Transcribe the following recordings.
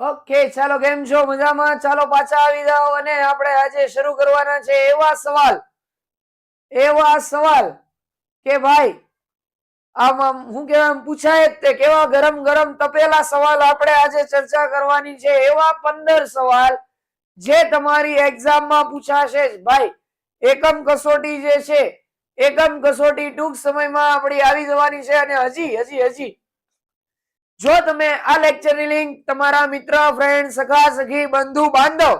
Okay, ચાલો, કેમ છો? મજામાં? ચાલો, પાછા આવી જાઓ અને આપણે આજે શરૂ કરવાના છે એવા સવાલ. એવા સવાલ કે ભાઈ, આમ હું કેવા પૂછાય તે કેવા ગરમ ગરમ તપેલા સવાલ આપણે આજે ચર્ચા કરવાની છે. એવા પંદર સવાલ જે તમારી એક્ઝામમાં પૂછાશે જ. ભાઈ, એકમ કસોટી જે છે, એકમ કસોટી ટૂંક સમયમાં આપણી આવી જવાની છે અને હજી હજી હજી જો તમે આ લેક્ચરની લિંક તમારા મિત્ર ફ્રેન્ડ સખા સખી બંધુ, બાંધવ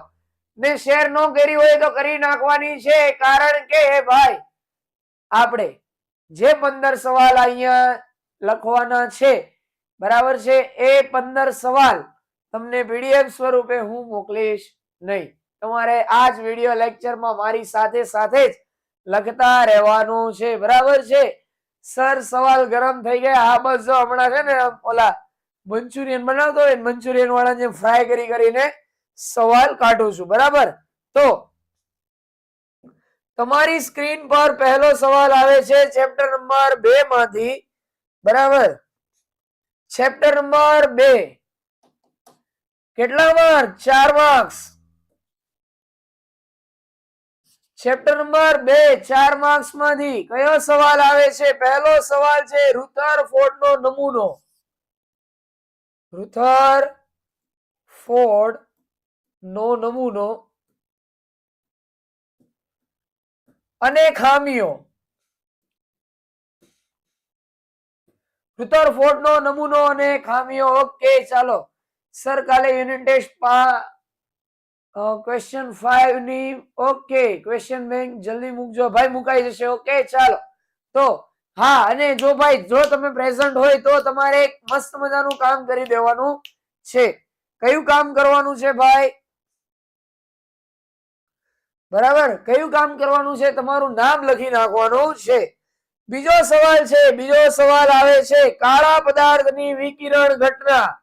ને શેર ન કરી હોય તો કરી નાખવાની છે. કારણ કે, ભાઈ, આપણે જે પંદર સવાલ અહીંયા લખવાના છે, બરાબર છે? એ પંદર સવાલ તમને પીડીએફ સ્વરૂપે હું મોકલીશ નહીં. તમારે આ જ વીડિયો લેક્ચરમાં મારી સાથે સાથે જ લખતા રહેવાનું છે. બરાબર છે? સર સવાલ ગરમ થઈ ગયા. હા, બસ જો હમણાં છે ને, ઓલા મંચુરિયન બનાવતો હોય મંચુરિયન વાળા જેમ ફ્રાય કરી કરીને સવાલ કાઢું છું, બરાબર? તો તમારી સ્ક્રીન પર પહેલો સવાલ આવે છે ચેપ્ટર નંબર બે માંથી, બરાબર? ચેપ્ટર નંબર બે. કેટલા માર્ક ચાર માર્ક્સ ચેપ્ટર નંબર બે, ચાર માર્ક્સમાંથી કયો સવાલ આવે છે? પહેલો સવાલ છે રુથર ફોર્ડ નો નમૂનો. રુથર ફોર્ડ નો નમૂનો અને ખામીઓ. રુથર ફોર્ડ નો નમૂનો અને ખામીઓ. ઓકે ચાલો. સર કાલે યુનિટ ટેસ્ટ ક્વેશ્ચન ફાઈવની ઓકે ક્વેશ્ચન બેંક જલ્દી મૂકજો. ભાઈ, મુકાઈ જશે. ઓકે ચાલો. તો હા, અને જો ભાઈ, જો તમે પ્રેઝન્ટ હોય તો તમારે એક મસ્ત મજાનું કામ કરી દેવાનું છે. કયું કામ કરવાનું છે ભાઈ? બરાબર? કયું કામ કરવાનું છે? તમારું નામ લખી નાખવાનું છે. બીજો સવાલ છે, બીજો સવાલ આવે છે. કાળા પદાર્થની વિકિરણ ઘટના.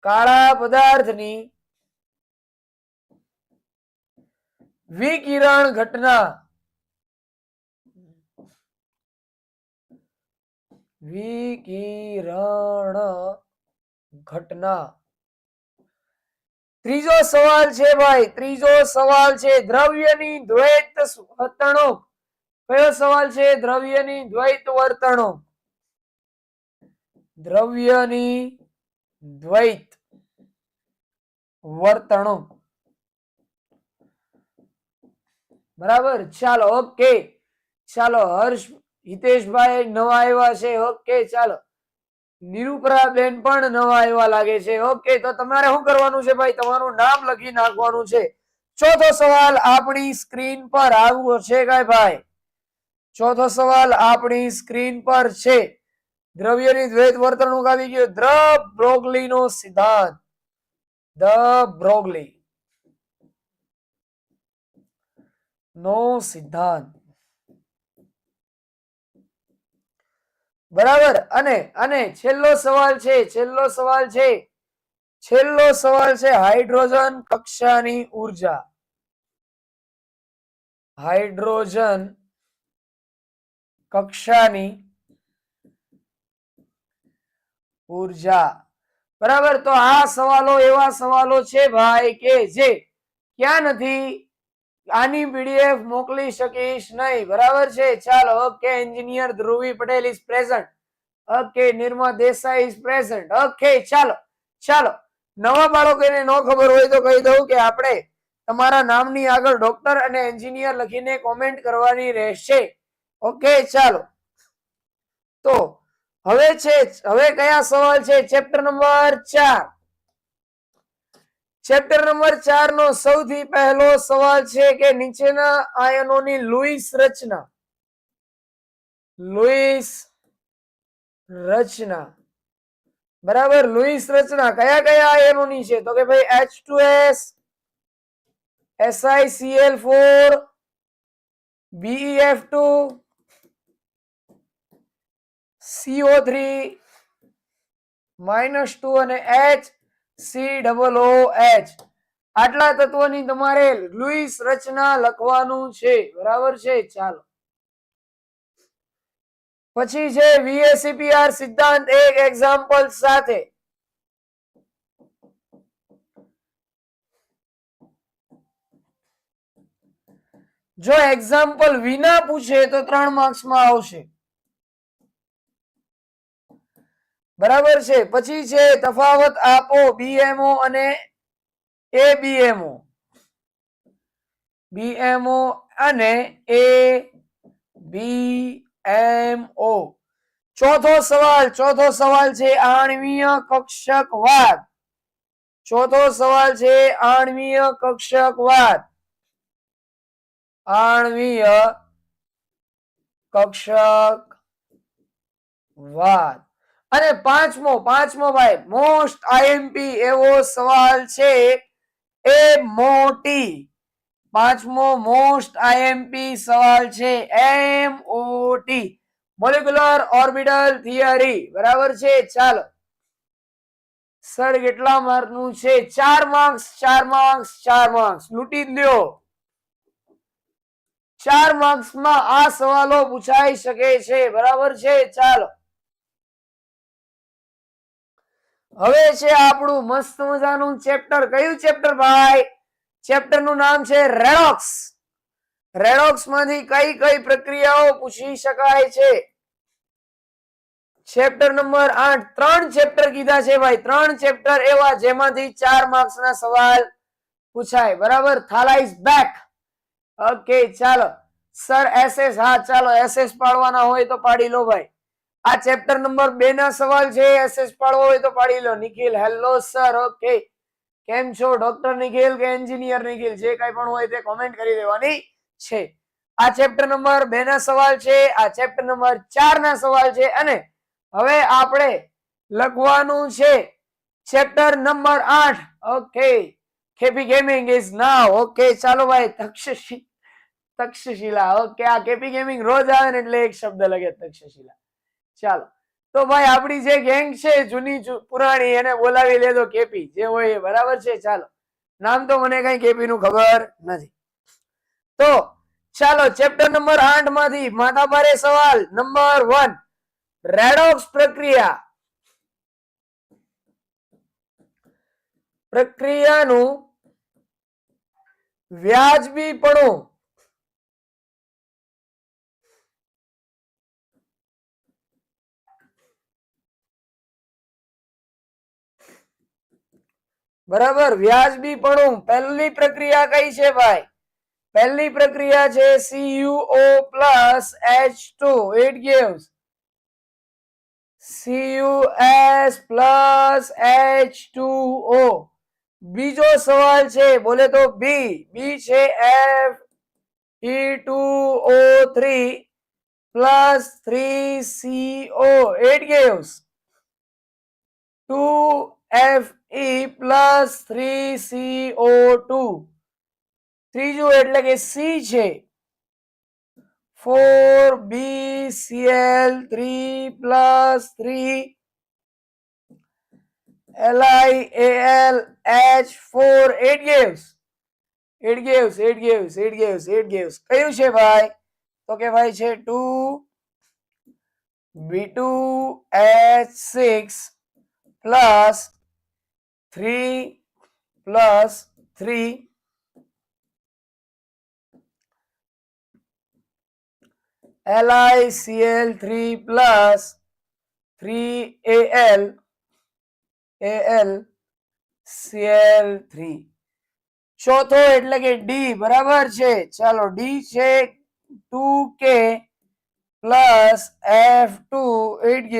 કાળા પદાર્થની વિકિરણ ઘટના. વિકિરણ ઘટના. ત્રીજો સવાલ છે ભાઈ, ત્રીજો સવાલ છે, દ્રવ્યની દ્વૈત વર્તણૂક. કયો સવાલ છે? દ્રવ્યની દ્વૈત વર્તણૂક. દ્રવ્યની દ્વૈત વર્તણૂક. બરાબર? ચાલો ઓકે ચાલો, હર્ષ હિતેશભાઈ નવા આવ્યા છે, ઓકે, ચાલો. નિરૂપરા બેન પણ નવા આવ્યા લાગે છે, ઓકે, તો તમારે શું કરવાનું છે ભાઈ? તમારું નામ લખી નાખવાનું છે. ચોથો સવાલ આપણી સ્ક્રીન પર આવ્યો છે કાંઈ ભાઈ? ચોથો સવાલ આપણી સ્ક્રીન પર છે. દ્રવ્યની દ્વૈત વર્તણૂક આવી ગયું. દ્ર બ્રોગલી નો સિદ્ધાંત. The Broglie. નો સિદ્ધાંત. બરાબર? અને અને છેલ્લો સવાલ છે, છેલ્લો સવાલ છે, છેલ્લો સવાલ છે હાઇડ્રોજન કક્ષાની ઊર્જા. હાઇડ્રોજન કક્ષાની ઊર્જા. બરાબર? તો આ સવાલો એવા સવાલો છે ભાઈ કે જે ક્યાં નથી આની પીડીએફ મોકલી શકીશ નહીં. બરાબર છે? ચાલો okay engineer Dhruvi Patel is present okay Nirma Desai is present okay ચાલો ચાલો. નવા બાળકોને ન ખબર હોય તો કહી દઉં કે આપણે તમારા નામની આગળ ડોક્ટર અને એન્જિનિયર લખીને કોમેન્ટ કરવાની રહેશે. ઓકે ચાલો. તો, હવે છે હવે કયા સવાલ છે? ચેપ્ટર નંબર ચાર. ચેપ્ટર નંબર ચાર નો સૌથી પહેલો સવાલ છે કે નીચેના આયનોની લુઈસ રચના. લુઈસ રચના. બરાબર? લુઈસ રચના. કયા કયા આયનોની છે? તો કે ભાઈ H two S SiCl four BeF two CO three minus two અને H C double O H આટલા તત્વોની તમારે લુઈસ રચના લખવાનું છે. બરાબર છે? ચાલો. પછી છે વીએસીપીઆર સિદ્ધાંત એક એક્ઝામ્પલ સાથે. જો એક્ઝામ્પલ વિના પૂછે તો ત્રણ માર્ક્સમાં આવશે. બરાબર છે. પછી છે તફાવત આપો બીએમઓ અને એ બીએમઓ બીએમઓ અને એ બીએમઓ ચોથો સવાલ ચોથો સવાલ છે આણવીય કક્ષક વાત ચોથો સવાલ છે આણવીય કક્ષક વાત આણવીય કક્ષક કક્ષકવાદ. અને પાંચમો પાંચમો ભાઈ મોસ્ટ આઈએમપી એવો સવાલ છે, એ મોટી. પાંચમો મોસ્ટ આઈએમપી સવાલ છે M T molecular orbital theory બરાબર છે? ચાલો. સર, કેટલા માર્કનું છે? ચાર માર્ક્સ ચાર માર્ક્સ ચાર માર્ક્સ. લૂંટી દો. ચાર માર્ક્સમાં આ સવાલો પૂછાઈ શકે છે, બરાબર છે? ચાલો. હવે છે આપણું મસ્ત મજાનું ચેપ્ટર કયું ચેપ્ટર ભાઈ? ચેપ્ટરનું નામ છે રેડોક્સ રેડોક્સમાંથી કઈ કઈ પ્રક્રિયાઓ પૂછી શકાય છે? ચેપ્ટર નંબર આઠ. ત્રણ ચેપ્ટર કીધા છે ભાઈ. ત્રણ ચેપ્ટર એવા જેમાંથી ચાર માર્ક્સ ના સવાલ પૂછાય. બરાબર? થાલાઈઝ બેક ઓકે ચાલો. સર એસએસ હા, ચાલો. એસએસ પાડવાના હોય તો પાડી લો ભાઈ. આ ચેપ્ટર નંબર બે ના સવાલ છે. એસએસ પાડવો હોય તો પાડી લો. નિખિલ હેલો સર ઓકે કેમ છો? ડોક્ટર નિખિલ કે એન્જિનિયર નિખિલ? જે કઈ પણ હોય તે કોમેન્ટ કરી દેવાની છે. આ ચેપ્ટર નંબર બે ના સવાલ છે. આ ચેપ્ટર નંબર ચાર ના સવાલ છે. અને હવે આપણે લખવાનું છે ચેપ્ટર નંબર આઠ. Okay KP gaming is now okay ચાલો ભાઈ તક્ષશિલા તક્ષશિલા. ઓકે આ કેપી ગેમિંગ રોજ આવે ને એટલે એક શબ્દ લગે તક્ષશિલા. ચાલો. તો ભાઈ, આપણી જે ગેંગ છે, જૂની પુરાણી, એને બોલાવી લેજો કેપી. જે હોય એ બરાબર છે, ચાલો. નામ તો મને કઈ કેપી નું ખબર નથી. તો, ચાલો, ચેપ્ટર નંબર આઠમાંથી માથા ભારે સવાલ નંબર વન. રેડોક્સ પ્રક્રિયા. પ્રક્રિયાનું વ્યાજબીપણું બરાબર? વ્યાજબીપણું પહેલી પ્રક્રિયા કઈ છે ભાઈ? પહેલી પ્રક્રિયા છે CuO plus H2 it gives. CuS plus H2O બીજો સવાલ છે, બોલે તો બી બી છે F E2O3 plus 3CO it gives. 2Fe plus 3CO2 ત્રીજું એટલે કે સી છે four B CL three plus three LI L H four it gives it gives it gives it gives it gives કયું છે ભાઈ તો કે ભાઈ છે two B two H six plus three plus three LiCl3 plus 3Al Al Cl3 ચોથો એટલે કે ડી બરાબર છે? ચાલો ડી છે 2k plus F2 it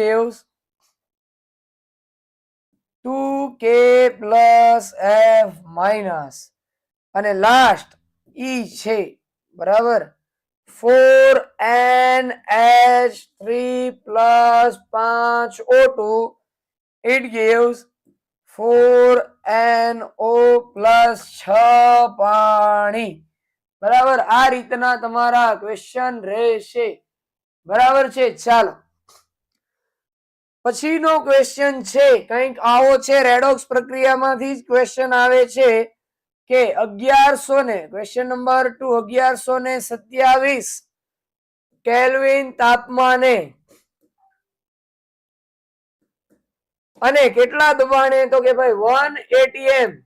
gives 2k plus F minus અને લાસ્ટ ઈ છે, બરાબર? Four N H three plus પાંચ O two. Four N O plus છ પાણી. બરાબર? આ રીતના તમારા ક્વેશ્ચન રહેશે. બરાબર છે? ચાલો. પછીનો ક્વેશ્ચન છે, કંઈક આવો છે રેડોક્સ પ્રક્રિયામાંથી જ ક્વેશ્ચન આવે છે કે અગિયારસો ને ક્વેશ્ચન નંબર ટુ અગિયારસો ને સત્યાવીસ કેલ્વિન તાપમાને અને કેટલા દબાણે? તો કે ભાઈ વન એટીએમ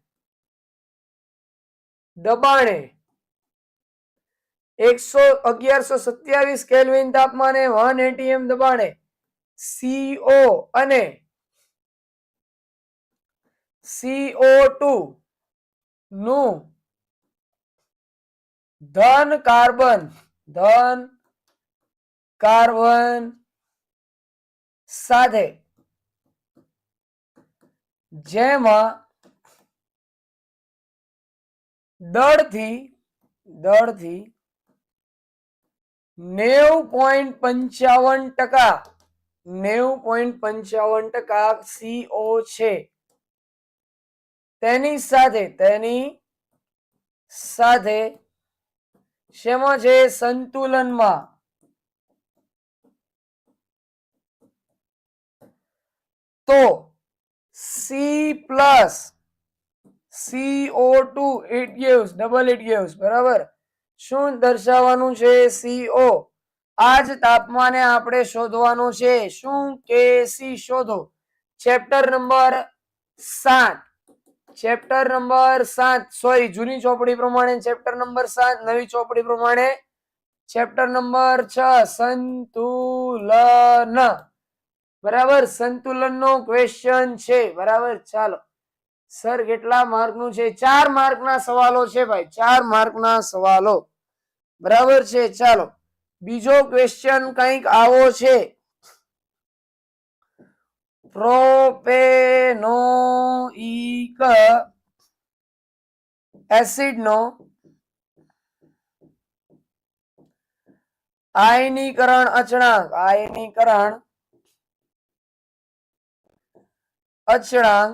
દબાણે એકસો અગિયારસો સત્યાવીસ કેલ્વિન તાપમાને વન એટીએમ દબાણે સીઓ અને સીઓ ટુ નું ધન કાર્બન ધન કાર્બન સાથે જેમાં દળથી દળથી નેવ પોઈન્ટ પંચાવન ટકા નેવ પોઈન્ટ પંચાવન ટકા સીઓ છે. તેની સાથે તેની સાથે શેમાં છે? સંતુલનમાં. તો C plus CO two it gives double it gives બરાબર? શું દર્શાવવાનું છે સીઓ? આ જ તાપમાને આપણે શોધવાનું છે. શું કે સી શોધો? ચેપ્ટર નંબર સાત. ચેપ્ટર નંબર સાત. સોરી જૂની ચોપડી પ્રમાણે ચેપ્ટર નંબર સાત, નવી ચોપડી પ્રમાણે ચેપ્ટર નંબર છ. સંતુલન. બરાબર? સંતુલન નો ક્વેશ્ચન છે. બરાબર? ચાલો. સર, કેટલા માર્કનું છે? ચાર માર્ક સવાલો છે ભાઈ. ચાર માર્ક સવાલો. બરાબર છે? ચાલો. બીજો ક્વેશ્ચન કંઈક આવો છે. પ્રોપેનોઇક એસિડ નો આયનીકરણ અચળાંક આયનીકરણ અચળાંક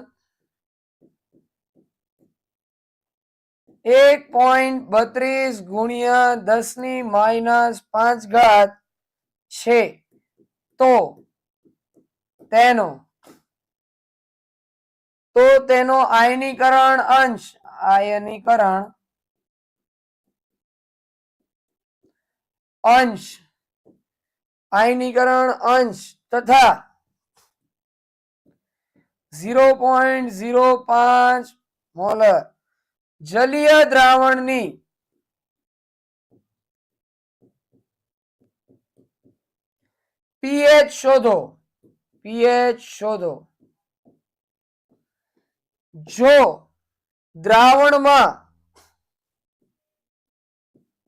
એક પોઈન્ટ બત્રીસ ગુણ્યા દસની માઇનસ પાંચ ઘાત છે. તો તેનો તો તેનો આયનીકરણ અંશ આયનીકરણ અંશ આયનીકરણ અંશ તથા ઝીરો પોઈન્ટ ઝીરો પાંચ મોલર જલીય દ્રાવણની પીએચ શોધો પીએચ શોધો. જો દ્રાવણમાં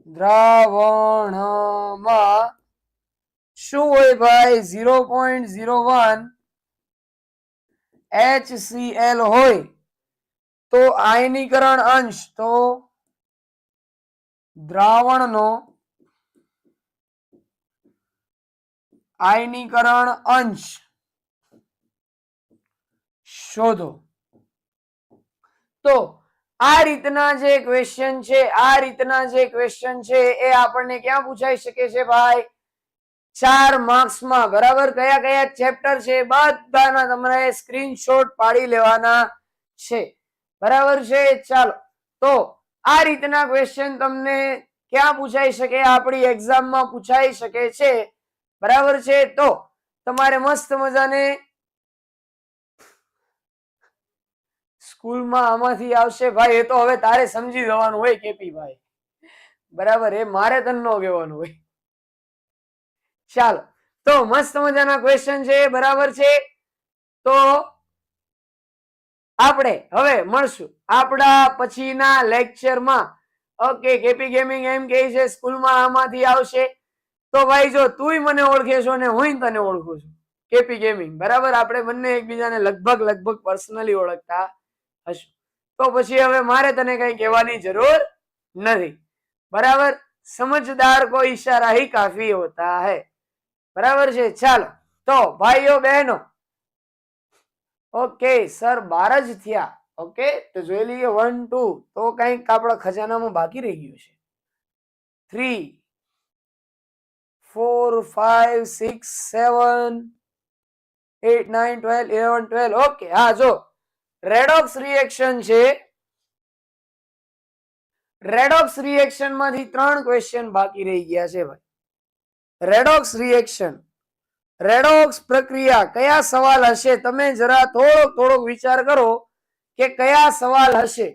દ્રાવણમાં શું હોય ભાઈ? Zero point zero one H C L હોય. તો આયનીકરણ અંશ, તો દ્રાવણનો આયનીકરણ અંશ શોધો. તો આ રીતના જે ક્વેશ્ચન છે, આ રીતના જે ક્વેશ્ચન છે, એ આપણને ક્યાં પૂછાઈ શકે છે ભાઈ? ચાર માર્ક્સમાં, બરાબર? કયા કયા ચેપ્ટર છે? બધાના તમારે સ્ક્રીનશોટ પાડી લેવાના છે. બરાબર છે? ચાલો. તો આ રીતના ક્વેશ્ચન તમને ક્યાં પૂછાઈ શકે? આપણી એક્ઝામમાં પૂછાઈ શકે છે. બરાબર છે? તો તમારે મસ્ત મજાને સ્કૂલમાં આમાંથી આવશે. ભાઈ, એ તો હવે તારે સમજી જવાનું હોય કેપી ભાઈ. બરાબર, એ મારે તન નો કહેવાનું હોય. ચાલો. તો મસ્ત મજાના ક્વેશ્ચન છે. બરાબર છે? તો આપણે હવે મળશું આપણા પછીના લેક્ચરમાં ઓકે કેપી ગેમિંગ એમ કહે છે, સ્કૂલમાં આમાંથી આવશે. તો ભાઈ, જો તુંય મને ઓળખે ને હું તને ઓળખું છું. કેપી ગેમિંગ બરાબર? આપણે બંને એકબીજાને લગભગ લગભગ પર્સનલી ઓળખતા હશું. તો પછી હવે મારે તને કઈ કહેવાની જરૂર નથી. બરાબર? સમજદાર કોઈ ઈશારા હી કાફી હોતા હૈ. બરાબર છે? ચાલો. તો ભાઈઓ, બહેનો ઓકે સર, બાર જ થયા. ઓકે તો જોઈ લઈએ વન ટુ તો કંઈક આપણા ખજાનામાં બાકી રહી ગયું છે. Three four five six seven eight nine twelve eleven twelve okay હા, જો. રેડોક્સ રિએક્શન છે. રેડોક્સ રિએક્શનમાંથી ત્રણ ક્વેશ્ચન બાકી રહી ગયા છે, ભાઈ. રેડોક્સ રિએક્શન રેડોક્સ પ્રક્રિયા કયા સવાલ હશે? તમે જરા થોડોક થોડોક વિચાર કરો કે કયા સવાલ હશે?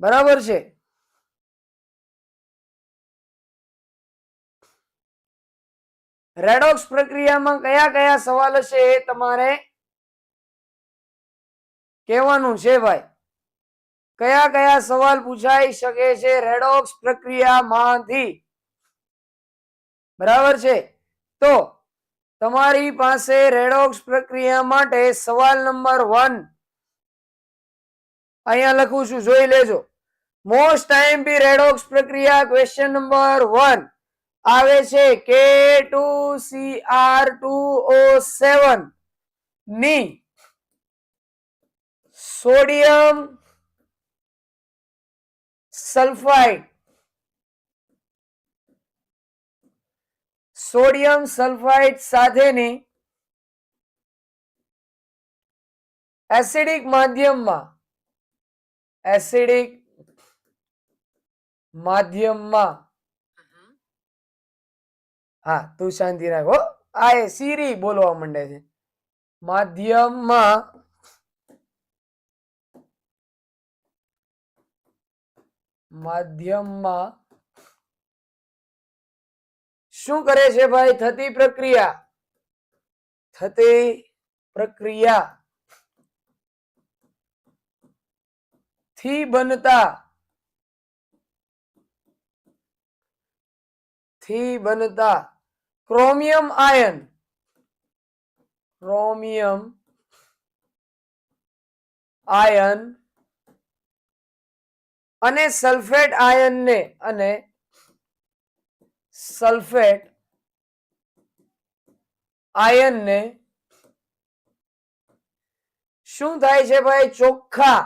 બરાબર છે? રેડોક્સ પ્રક્રિયામાં કયા કયા સવાલ હશે એ તમારે કહેવાનું છે ભાઈ. કયા કયા સવાલ પૂછાઈ શકે છે રેડોક્સ પ્રક્રિયામાંથી? બરાબર છે? તો તમારી પાસે રેડોક્સ પ્રક્રિયા માટે સવાલ નંબર વન અહીંયા લખું છું, જોઈ લેજો. મોસ્ટ ટાઈમ બી રેડોક્સ પ્રક્રિયા ક્વેશ્ચન નંબર વન આવે છે કે two C R two O સેવનની sodium sulphide sodium sulphide સાથેની એસિડિક માધ્યમમાં એસિડિક માધ્યમમાં હા તું શાંતિ રાખ હો આ એ સીરી બોલવા માંડે છે માધ્યમમાં માધ્યમમાં શું કરે છે ભાઈ? થતી પ્રક્રિયા. થતી પ્રક્રિયા. થી બનતા. થી બનતા. Chromium ion. ક્રોમિયમ આયન અને સલ્ફેટ આયનને અને સલ્ફેટ આયનને શું થાય છે ભાઈ? ચોખ્ખા.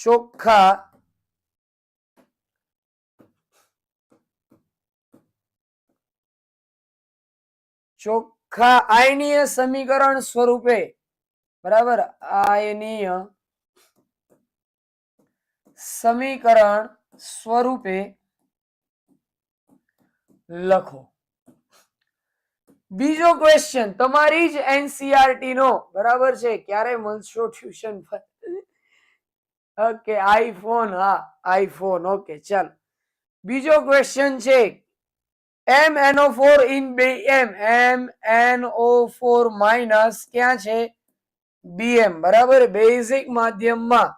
ચોખ્ખા ચોખ્ખા આયનીય સમીકરણ સ્વરૂપે, બરાબર? આયનીય સમીકરણ સ્વરૂપે લખો. બીજો ક્વેશ્ચન તમારી જ એનસીઆરટી નો, બરાબર છે? ક્યારે મળશો ટ્યુશન પર? ઓકે આઈફોન હા આઈફોન ઓકે ચાલો. બીજો ક્વેશ્ચન છે એમ એનઓ ફોર ઇન બે M M NO four minus ક્યાં છે? બીએમ બરાબર? બેઝિક માધ્યમમાં.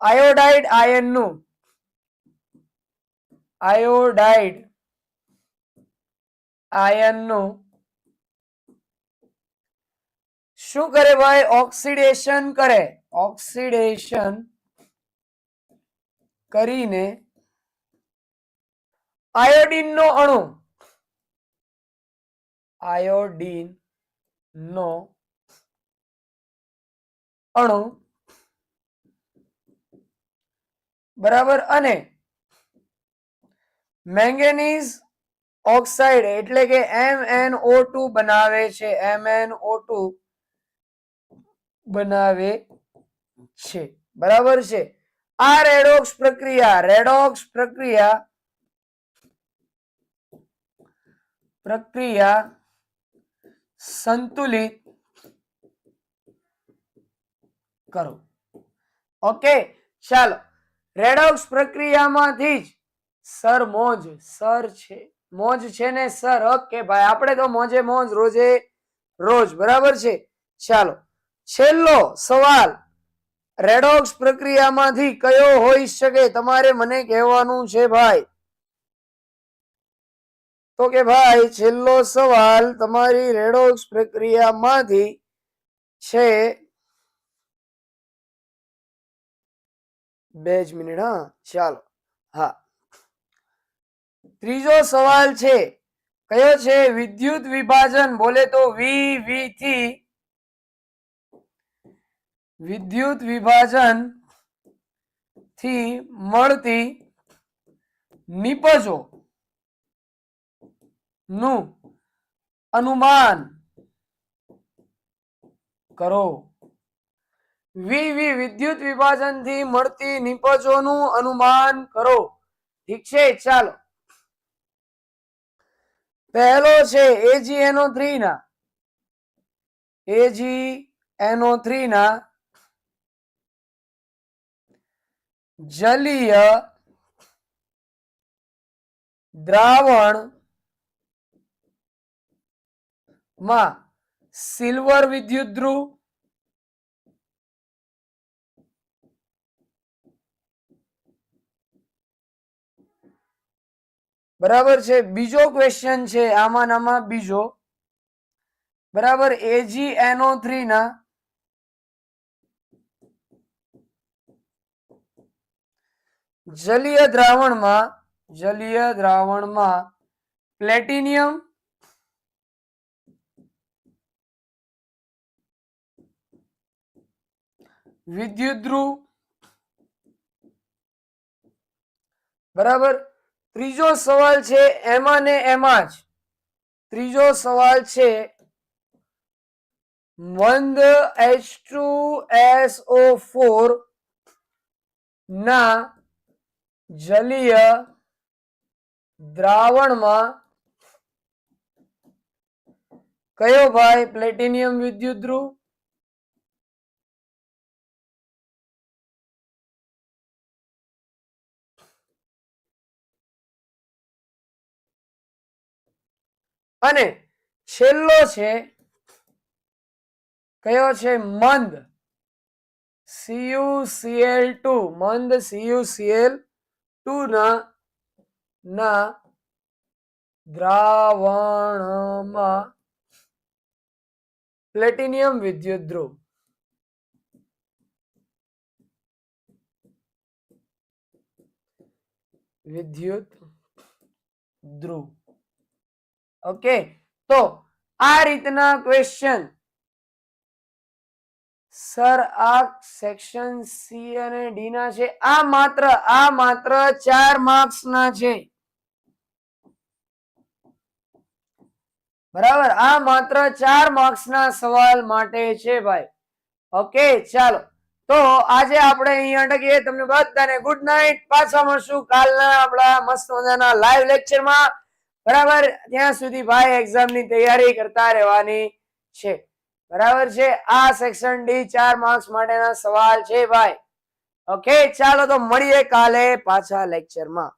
આયોડાઇડ આયનનું આયોડાઇડ આયનનું. શું કરે ભાઈ? ઓક્સિડેશન કરે. ઓક્સિડેશન કરીને આયોડીન નો અણુ. આયોડીન નો અણુ. બરાબર? અને મેંગેનીઝ ઓક્સાઇડ એટલે કે MnO2 બનાવે છે. MnO2 બનાવે છે. બરાબર છે? આ રેડોક્સ પ્રક્રિયા રેડોક્સ પ્રક્રિયા પ્રક્રિયા સંતુલિત કરો. ઓકે, ચાલો. રેડોક્સ પ્રક્રિયામાંથી જ સર મોજ, સર છે. મોજ છે ને સર? ઓકે ભાઈ, આપણે તો મોજે મોજ રોજે રોજ, બરાબર છે? ચાલો, છેલ્લો સવાલ. રેડોક્સ પ્રક્રિયામાંથી કયો હોઈ શકે? તમારે મને કહેવાનું છે ભાઈ. તો કે ભાઈ, છેલ્લો સવાલ તમારી રેડોક્સ પ્રક્રિયામાંથી છે. બે જ મિનિટ, હા, ચાલો, હા. ત્રીજો સવાલ છે. કયો છે? વિદ્યુત વિભાજન? બોલે તો વી વી થી વિદ્યુત વિભાજનથી મળતી નિપજો નું અનુમાન કરો. વી વિદ્યુત વિભાજનથી મળતી નિપજોનું અનુમાન કરો. ઠીક છે? ચાલો. પહેલો છે એજીએનઓ થ્રી ના. એજીએનઓ થ્રી ના. જલીય દ્રાવણમાં સિલ્વર વિદ્યુત ધ્રુવ બરાબર છે? બીજો ક્વેશ્ચન છે, આમાં નામાં બીજો. બરાબર? એજી એનઓ થ્રી ના જલીય દ્રાવણમાં જલીય દ્રાવણમાં પ્લેટિનિયમ વિદ્યુત ધ્રુવ બરાબર? ત્રીજો સવાલ છે, એમાં ને એમાં જ. ત્રીજો સવાલ છે, મંદ H two S O four ના જલીય દ્રાવણમાં કયો ભાઈ, પ્લેટિનિયમ વિદ્યુત ધ્રુવ? અને છેલ્લો છે, કયો છે? મંદ. સીયુસીએલ ટુ મંદ સીયુસીએલ ટુ ના ના દ્રાવણમાં પ્લેટિનિયમ વિદ્યુત ધ્રુવ વિદ્યુત ધ્રુવ ઓકે? તો આ રીતના ક્વેશ્ચન સર, આ સેક્શન સી અને ડી ના છે. આ માત્ર આ માત્ર ચાર માર્ક્સ ના છે. બરાબર? આ માત્ર ચાર માર્ક્સ ના સવાલ માટે છે ભાઈ. ઓકે, ચાલો. તો આજે આપણે અહીંયા અટકીએ તમને બધાને ગુડ નાઇટ પાછા મળશું કાલના આપણા મસ્ત મજાના લાઈવ લેક્ચરમાં બરાબર? ત્યાં સુધી ભાઈ એક્ઝામની તૈયારી કરતા રહેવાની છે. બરાબર છે? આ સેક્શન ડી ચાર માર્ક્સ માટેના સવાલ છે ભાઈ. ઓકે ચાલો તો મળીએ કાલે પાછા લેક્ચરમાં